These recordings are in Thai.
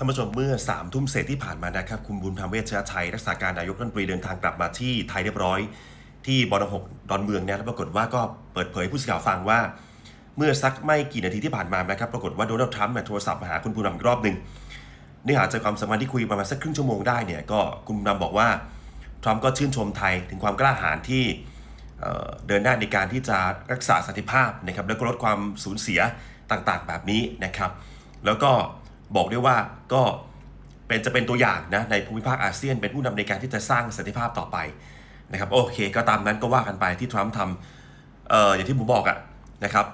ท่านผู้ชมเมื่อ3ามทุ่มเศษที่ผ่านมานะครับ คุณบุญธรรมเวชชยชัยรักษาการนายกรัฐมนตรีเดินทางกลับมาที่ไทยเรียบร้อย ที่บอนหกดอนเมืองเนี่ยแล้วปรากฏว่าก็เปิดเผยผู้สื่อข่าวฟังว่า เมื่อสักไม่กี่นาทีที่ผ่านมานะครับ ปรากฏว่าโดนัลด์ทรัมป์โทรศัพท์มาหาคุณบุญธรรมอีกรอบหนึ่งเนื้อหาใจความสัมพันธ์ที่คุยประมาณสักครึ่งชั่วโมงได้เนี่ยก็คุณบุญธรรมบอกว่าทรัมป์ก็ชื่นชมไทยถึงความกล้าหาญที่เดินหน้าในการที่จะรักษาสันติภาพนะครับแล้วก็ลดความสูญเสียต่างๆ แบบนี้นะครับ แล้วก็ บอกได้ว่าก็เป็นจะเป็นตัวอย่างนะในภูมิภาคอาเซียน เป็นผู้นำในการที่จะสร้างสันติภาพต่อไปนะครับโอเค ก็ตามนั้นก็ว่ากันไปที่ทรัมป์ทำเอ่ออย่างที่ผมบอกอะนะครับ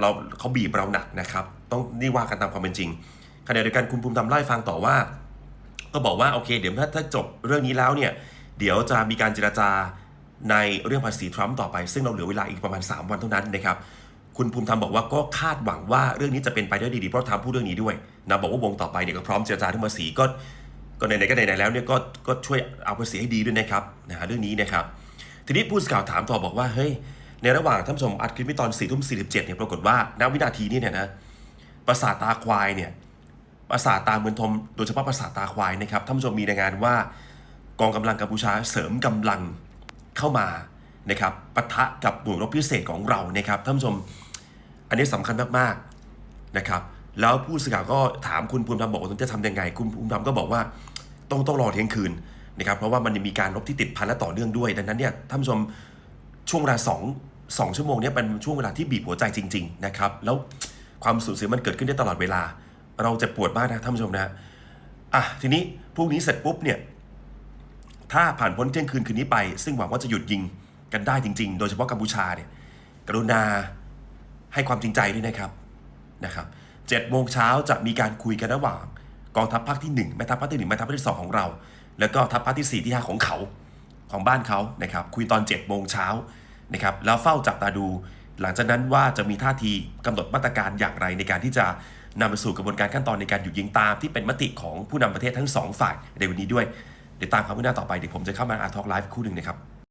เราเขาบีบเราหนักนะครับ ต้องนี่ว่ากันตามความเป็นจริงขณะเดียวกันคุณภูมิธรรมเล่ฟังต่อว่า ก็บอกว่าโอเค เดี๋ยวถ้าถ้าจบเรื่องนี้แล้วเนี่ยเดี๋ยวจะมีการเจรจาในเรื่องภาษีทรัมป์ต่อไป ซึ่งเราเหลือเวลาอีกประมาณ 3 วันเท่านั้นนะครับ คุณภูมิธรรมบอกว่าก็คาดหวังว่าเรื่องนี้จะเป็นไปได้ดีๆเพราะทรัมป์พูดเรื่องนี้ด้วยนะบอกว่าวงต่อไปเนี่ยก็พร้อมเจรจาเรื่องภาษีก็ก็ไหนๆก็ไหนๆแล้วเนี่ยก็ก็ช่วยเอาภาษีให้ดีด้วยนะครับนะฮะเรื่องนี้นะครับ ทีนี้ผู้สื่อข่าวถามต่อบอกว่าเฮ้ยในระหว่างท่านผู้ชมอัดคลิปนี้ตอน4ี่ทุ่มสีเนี่ยปรากฏว่าณวินาทีนี้เนี่ยนะประสาตาควายเนี่ยประสาตาเมือนทมโดยเฉพาะประสาตาควายนะครับท่านผู้ชมมีรายงานว่ากองกำลังกัมพูชาเสริมกำลังเข้ามา นะครับปะทะกับหน่วยรบพิเศษของเรานะครับท่านผู้ชมอันนี้สำคัญมากๆนะครับแล้วผู้สื่อข่าวก็ถามคุณภูมิธรรมบอกว่าจะทำยังไง คุณภูมิธรรมก็บอกว่าต้องต้องรอเที่ยงคืนนะครับเพราะว่ามันมีการรบที่ติดพันและต่อเนื่องด้วย ดังนั้นเนี่ยท่านผู้ชมช่วงเวลาสองสองชั่วโมงนี้เป็นช่วงเวลาที่บีบหัวใจจริง ๆ นะครับ แล้วความสูญเสียมันเกิดขึ้นได้ตลอดเวลา เราจะปวดมากนะท่านผู้ชมนะอะทีนี้พรุ่งนี้เสร็จปุ๊บเนี่ยถ้าผ่านพ้นเที่ยงคืนคืนนี้ไป ซึ่งหวังว่าจะหยุดยิง กันได้จริง ๆ โดยเฉพาะกัมพูชาเนี่ยกรุณาให้ความจริงใจด้วยนะครับนะครับเจ็ดโมงเช้าจะมีการคุยกันระหว่างกองทัพภาคที่1แม่ทัพภาคที่1แม่ทัพภาคที่ 2 ของเรา แล้วก็ทัพภาคที่ 4 ที่ 5 ของเขาของบ้านเขานะครับคุยตอน7โมงเช้านะครับแล้วเฝ้าจับตาดู หลังจากนั้นว่าจะมีท่าทีกำหนดมาตรการอย่างไรในการที่จะนำไปสู่กระบวนการขั้นตอนในการหยุดยิงตามที่เป็นมติของผู้นำประเทศทั้งสองฝ่ายในวันนี้ด้วยเดี๋ยวตามความคืบหน้าต่อไปเดี๋ยวผมจะเข้ามาอาร์ทอกไลฟ์คู่หนึ่งนะครับ